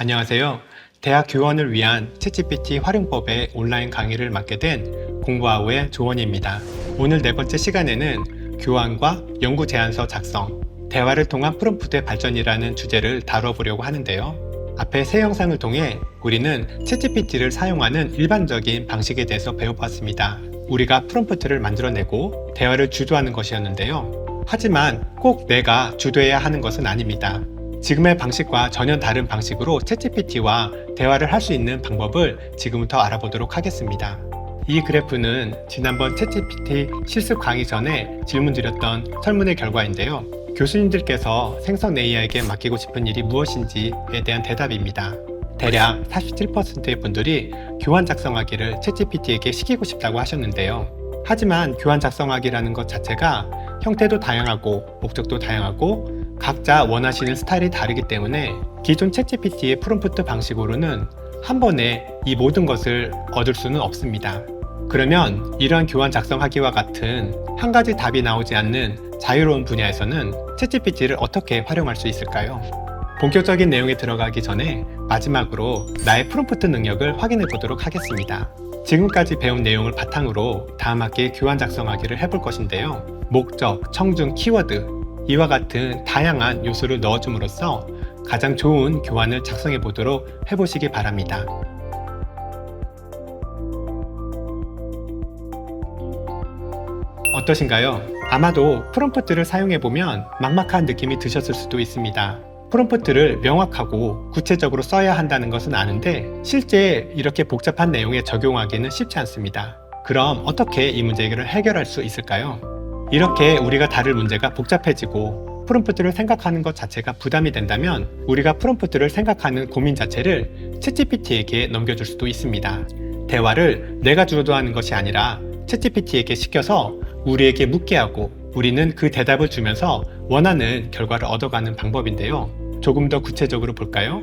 안녕하세요. 대학 교원을 위한 챗GPT 활용법의 온라인 강의를 맡게 된 공부아우의 조원입니다. 오늘 네 번째 시간에는 교환과 연구 제안서 작성, 대화를 통한 프롬프트의 발전이라는 주제를 다뤄보려고 하는데요. 앞에 세 영상을 통해 우리는 챗GPT를 사용하는 일반적인 방식에 대해서 배워봤습니다. 우리가 프롬프트를 만들어내고 대화를 주도하는 것이었는데요. 하지만 꼭 내가 주도해야 하는 것은 아닙니다. 지금의 방식과 전혀 다른 방식으로 챗GPT와 대화를 할 수 있는 방법을 지금부터 알아보도록 하겠습니다. 이 그래프는 지난번 챗GPT 실습 강의 전에 질문 드렸던 설문의 결과인데요. 교수님들께서 생성 AI에게 맡기고 싶은 일이 무엇인지에 대한 대답입니다. 대략 47%의 분들이 교환 작성하기를 챗GPT에게 시키고 싶다고 하셨는데요. 하지만 교환 작성하기라는 것 자체가 형태도 다양하고 목적도 다양하고 각자 원하시는 스타일이 다르기 때문에 기존 챗GPT의 프롬프트 방식으로는 한 번에 이 모든 것을 얻을 수는 없습니다. 그러면 이러한 교환 작성하기와 같은 한 가지 답이 나오지 않는 자유로운 분야에서는 챗GPT를 어떻게 활용할 수 있을까요? 본격적인 내용에 들어가기 전에 마지막으로 나의 프롬프트 능력을 확인해 보도록 하겠습니다. 지금까지 배운 내용을 바탕으로 다음 학기에 교환 작성하기를 해볼 것인데요. 목적, 청중, 키워드 이와 같은 다양한 요소를 넣어줌으로써 가장 좋은 교환을 작성해 보도록 해보시기 바랍니다. 어떠신가요? 아마도 프롬프트를 사용해 보면 막막한 느낌이 드셨을 수도 있습니다. 프롬프트를 명확하고 구체적으로 써야 한다는 것은 아는데 실제 이렇게 복잡한 내용에 적용하기는 쉽지 않습니다. 그럼 어떻게 이 문제를 해결할 수 있을까요? 이렇게 우리가 다룰 문제가 복잡해지고 프롬프트를 생각하는 것 자체가 부담이 된다면 우리가 프롬프트를 생각하는 고민 자체를 챗GPT에게 넘겨줄 수도 있습니다. 대화를 내가 주도하는 것이 아니라 챗GPT에게 시켜서 우리에게 묻게 하고 우리는 그 대답을 주면서 원하는 결과를 얻어가는 방법인데요. 조금 더 구체적으로 볼까요?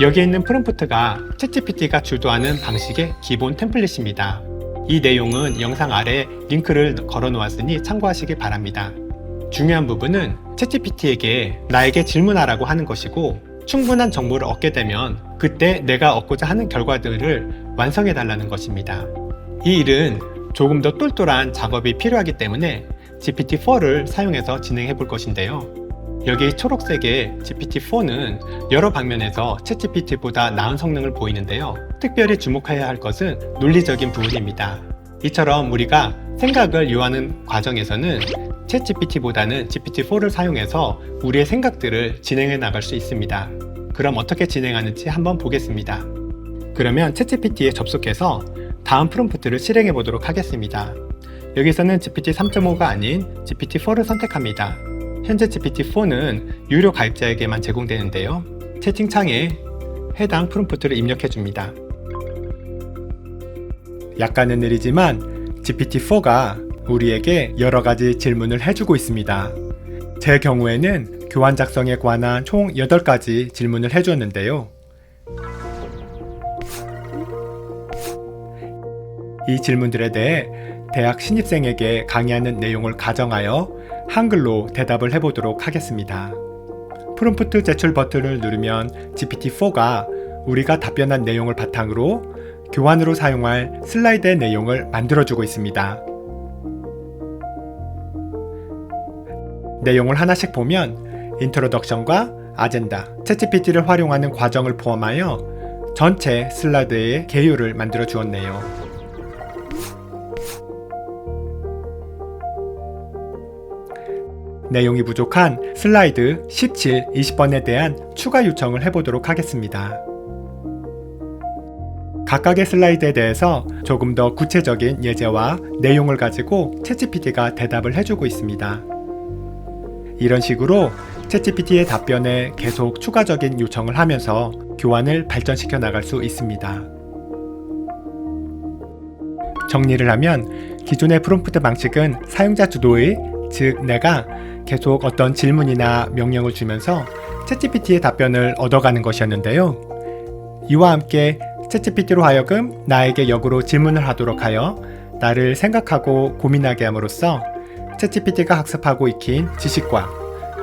여기에 있는 프롬프트가 챗GPT가 주도하는 방식의 기본 템플릿입니다. 이 내용은 영상 아래 링크를 걸어 놓았으니 참고하시기 바랍니다. 중요한 부분은 챗GPT에게 나에게 질문하라고 하는 것이고 충분한 정보를 얻게 되면 그때 내가 얻고자 하는 결과들을 완성해 달라는 것입니다. 이 일은 조금 더 똘똘한 작업이 필요하기 때문에 GPT-4를 사용해서 진행해 볼 것인데요. 여기 초록색의 GPT-4는 여러 방면에서 챗GPT보다 나은 성능을 보이는데요. 특별히 주목해야 할 것은 논리적인 부분입니다. 이처럼 우리가 생각을 요하는 과정에서는 챗GPT보다는 GPT-4를 사용해서 우리의 생각들을 진행해 나갈 수 있습니다. 그럼 어떻게 진행하는지 한번 보겠습니다. 그러면 챗GPT에 접속해서 다음 프롬프트를 실행해 보도록 하겠습니다. 여기서는 GPT 3.5가 아닌 GPT-4를 선택합니다. 현재 GPT-4는 유료 가입자에게만 제공되는데요. 채팅창에 해당 프롬프트를 입력해 줍니다. 약간은 느리지만 GPT-4가 우리에게 여러 가지 질문을 해주고 있습니다. 제 경우에는 교환 작성에 관한 총 8가지 질문을 해주었는데요. 이 질문들에 대해 대학 신입생에게 강의하는 내용을 가정하여 한글로 대답을 해보도록 하겠습니다. 프롬프트 제출 버튼을 누르면 GPT-4가 우리가 답변한 내용을 바탕으로 교환으로 사용할 슬라이드의 내용을 만들어주고 있습니다. 내용을 하나씩 보면 인트로덕션과 아젠다, 챗GPT를 활용하는 과정을 포함하여 전체 슬라이드의 개요를 만들어 주었네요. 내용이 부족한 슬라이드 17, 20번에 대한 추가 요청을 해보도록 하겠습니다. 각각의 슬라이드에 대해서 조금 더 구체적인 예제와 내용을 가지고 챗GPT가 대답을 해주고 있습니다. 이런 식으로 챗GPT의 답변에 계속 추가적인 요청을 하면서 교환을 발전시켜 나갈 수 있습니다. 정리를 하면 기존의 프롬프트 방식은 사용자 주도의 즉 내가 계속 어떤 질문이나 명령을 주면서 챗GPT의 답변을 얻어가는 것이었는데요. 이와 함께 챗GPT로 하여금 나에게 역으로 질문을 하도록 하여 나를 생각하고 고민하게 함으로써 챗GPT가 학습하고 익힌 지식과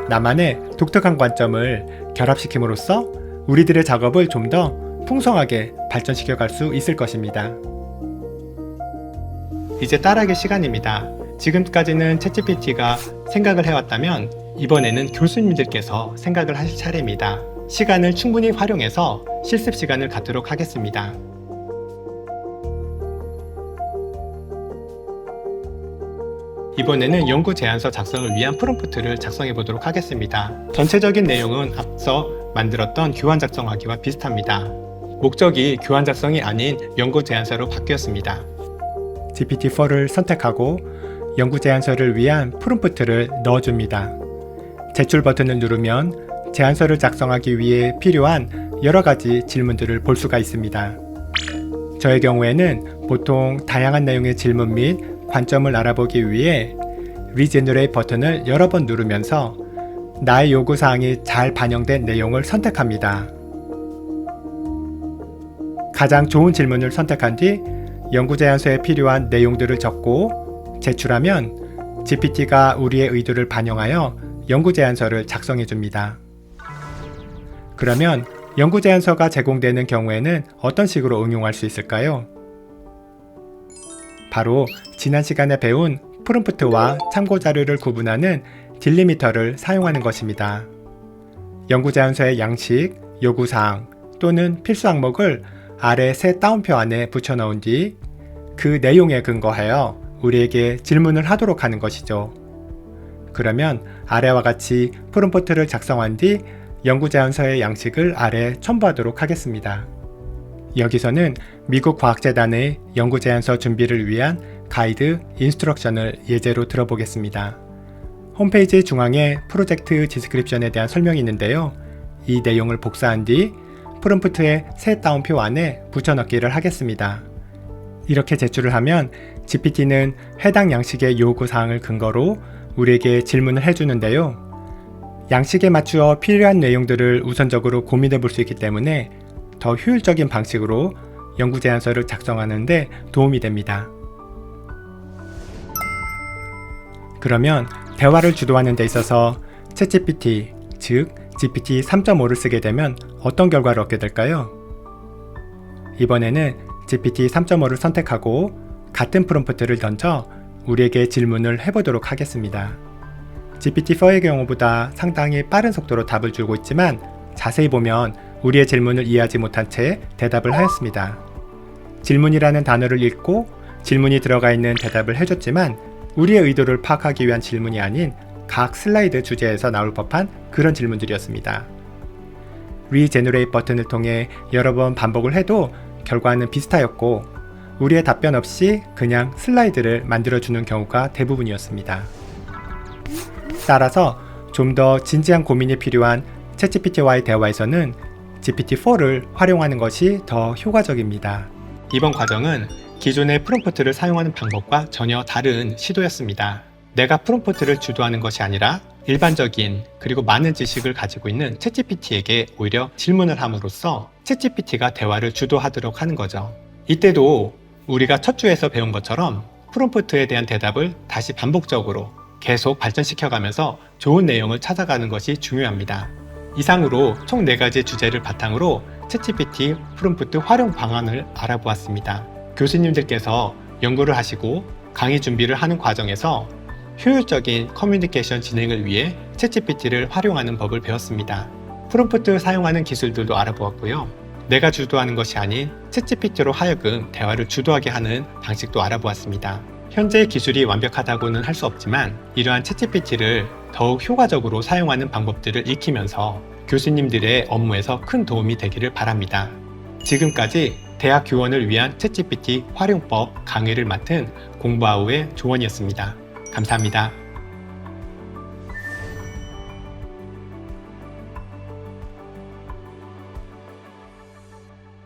나만의 독특한 관점을 결합시킴으로써 우리들의 작업을 좀 더 풍성하게 발전시켜 갈 수 있을 것입니다. 이제 따라하기 시간입니다. 지금까지는 챗GPT가 생각을 해왔다면 이번에는 교수님들께서 생각을 하실 차례입니다. 시간을 충분히 활용해서 실습 시간을 갖도록 하겠습니다. 이번에는 연구 제안서 작성을 위한 프롬프트를 작성해 보도록 하겠습니다. 전체적인 내용은 앞서 만들었던 교환 작성하기와 비슷합니다. 목적이 교환 작성이 아닌 연구 제안서로 바뀌었습니다. GPT-4를 선택하고 연구 제안서를 위한 프롬프트를 넣어줍니다. 제출 버튼을 누르면 제안서를 작성하기 위해 필요한 여러 가지 질문들을 볼 수가 있습니다. 저의 경우에는 보통 다양한 내용의 질문 및 관점을 알아보기 위해 리제너레이 버튼을 여러 번 누르면서 나의 요구 사항이 잘 반영된 내용을 선택합니다. 가장 좋은 질문을 선택한 뒤 연구 제안서에 필요한 내용들을 적고 제출하면 GPT가 우리의 의도를 반영하여 연구 제안서를 작성해 줍니다. 그러면 연구 제안서가 제공되는 경우에는 어떤 식으로 응용할 수 있을까요? 바로 지난 시간에 배운 프롬프트와 참고 자료를 구분하는 딜리미터를 사용하는 것입니다. 연구 제안서의 양식, 요구 사항 또는 필수 항목을 아래 새 따옴표 안에 붙여 넣은 뒤 그 내용에 근거하여 우리에게 질문을 하도록 하는 것이죠. 그러면 아래와 같이 프롬프트를 작성한 뒤 연구 제안서의 양식을 아래 첨부하도록 하겠습니다. 여기서는 미국 과학재단의 연구 제안서 준비를 위한 가이드 인스트럭션을 예제로 들어보겠습니다. 홈페이지 중앙에 프로젝트 디스크립션에 대한 설명이 있는데요. 이 내용을 복사한 뒤 프롬프트의 새 따옴표 안에 붙여넣기를 하겠습니다. 이렇게 제출을 하면 GPT는 해당 양식의 요구 사항을 근거로 우리에게 질문을 해주는데요. 양식에 맞추어 필요한 내용들을 우선적으로 고민해 볼 수 있기 때문에 더 효율적인 방식으로 연구 제안서를 작성하는데 도움이 됩니다. 그러면 대화를 주도하는 데 있어서 챗GPT, 즉 GPT 3.5를 쓰게 되면 어떤 결과를 얻게 될까요? 이번에는 GPT 3.5를 선택하고 같은 프롬프트를 던져 우리에게 질문을 해보도록 하겠습니다. GPT-4의 경우보다 상당히 빠른 속도로 답을 주고 있지만 자세히 보면 우리의 질문을 이해하지 못한 채 대답을 하였습니다. 질문이라는 단어를 읽고 질문이 들어가 있는 대답을 해줬지만 우리의 의도를 파악하기 위한 질문이 아닌 각 슬라이드 주제에서 나올 법한 그런 질문들이었습니다. 리제너레이트 버튼을 통해 여러 번 반복을 해도 결과는 비슷하였고 우리의 답변 없이 그냥 슬라이드를 만들어주는 경우가 대부분이었습니다. 따라서 좀 더 진지한 고민이 필요한 챗GPT와의 대화에서는 GPT-4를 활용하는 것이 더 효과적입니다. 이번 과정은 기존의 프롬프트를 사용하는 방법과 전혀 다른 시도였습니다. 내가 프롬프트를 주도하는 것이 아니라 일반적인 그리고 많은 지식을 가지고 있는 챗GPT에게 오히려 질문을 함으로써 챗GPT가 대화를 주도하도록 하는 거죠. 이때도 우리가 첫 주에서 배운 것처럼 프롬프트에 대한 대답을 다시 반복적으로 계속 발전시켜 가면서 좋은 내용을 찾아가는 것이 중요합니다. 이상으로 총 4가지 주제를 바탕으로 챗GPT 프롬프트 활용 방안을 알아보았습니다. 교수님들께서 연구를 하시고 강의 준비를 하는 과정에서 효율적인 커뮤니케이션 진행을 위해 챗GPT를 활용하는 법을 배웠습니다. 프롬프트 사용하는 기술들도 알아보았고요. 내가 주도하는 것이 아닌 챗GPT로 하여금 대화를 주도하게 하는 방식도 알아보았습니다. 현재 기술이 완벽하다고는 할 수 없지만 이러한 챗GPT를 더욱 효과적으로 사용하는 방법들을 익히면서 교수님들의 업무에서 큰 도움이 되기를 바랍니다. 지금까지 대학 교원을 위한 챗GPT 활용법 강의를 맡은 공부아우의 조원이었습니다. 감사합니다.